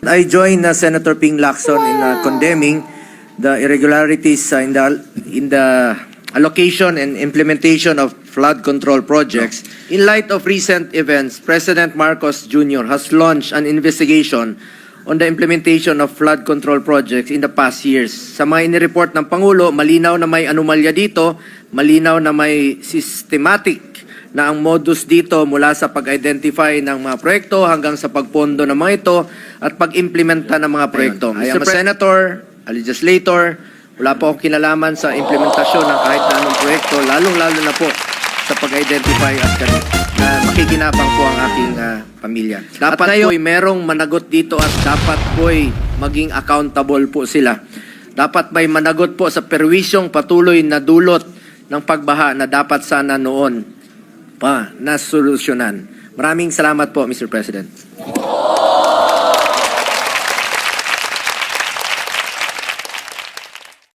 I join uh, Senator Ping Lacson in uh, condemning the irregularities uh, in the in the allocation and implementation of flood control projects. In light of recent events, President Marcos Jr. has launched an investigation on the implementation of flood control projects in the past years. Sa mga inireport ng Pangulo, malinaw na may anomalya dito, malinaw na may systematic na ang modus dito mula sa pag-identify ng mga proyekto hanggang sa pagpondo ng mga ito at pag-implementa ng mga proyekto. I am a senator, a legislator, wala po akong kinalaman sa implementasyon ng kahit na anong proyekto, lalong-lalo na po sa pag-identify at na makikinabang po ang aking ah, pamilya. Dapat po ay merong managot dito at dapat po ay maging accountable po sila. Dapat may managot po sa perwisyong patuloy na dulot ng pagbaha na dapat sana noon pa na solusyonan. Maraming salamat po, Mr. President.